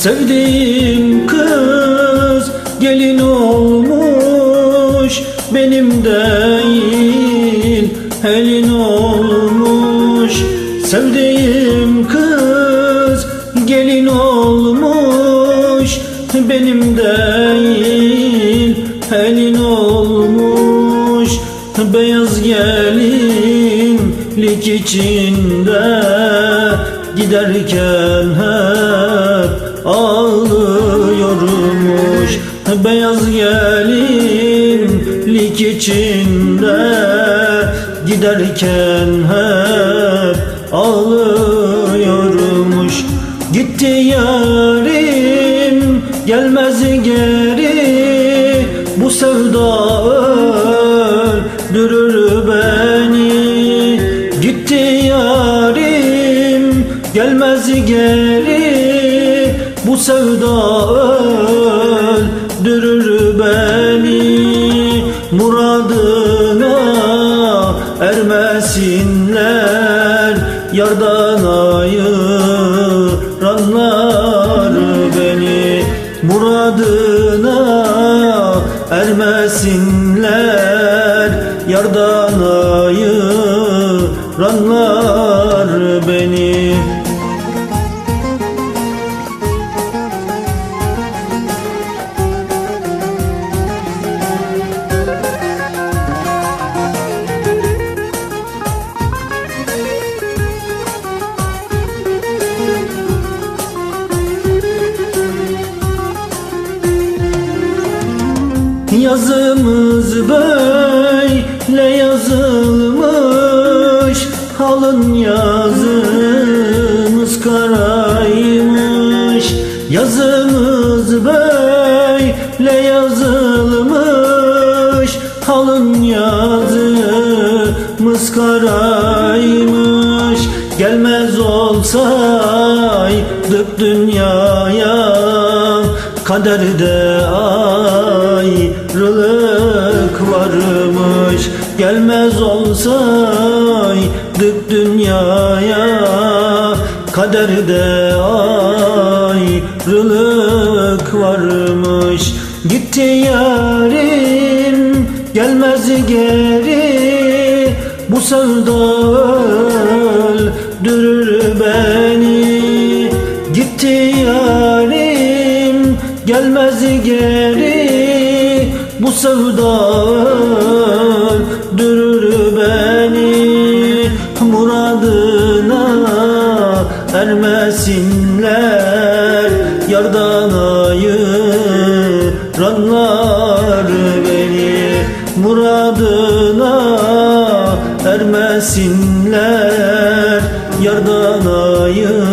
Sevdiğim kız gelin olmuş benim değil helin olmuş. Sevdiğim kız gelin olmuş benim değil helin olmuş. Beyaz gelinlik içinde giderken hep gelinlik içinde giderken hep ağlıyormuş. Gitti yarim gelmez geri. Bu sevda öldürür beni. Gitti yarim gelmez geri. Bu sevda öldürür beni Muradına ermesinler yardan ayıranlar beni. Muradına ermesinler yardan ayıranlar beni Yazımız böyle yazılmış. Halın yazımız karaymış. Yazımız böyle yazılmış. Halın yazımız karaymış. Gelmez olsaydık dünyaya Kaderde ayrılık Gelmez olsaydık dünyaya Kaderde ayrılık varmış. Gitti yarim gelmez geri Bu sevda öldürür beni. Gitti yarim gelmez geri Bu sevda öldürür vermesinler. Yardan ayıranlar beni Muradına ermesinler. Yardan ayıranlar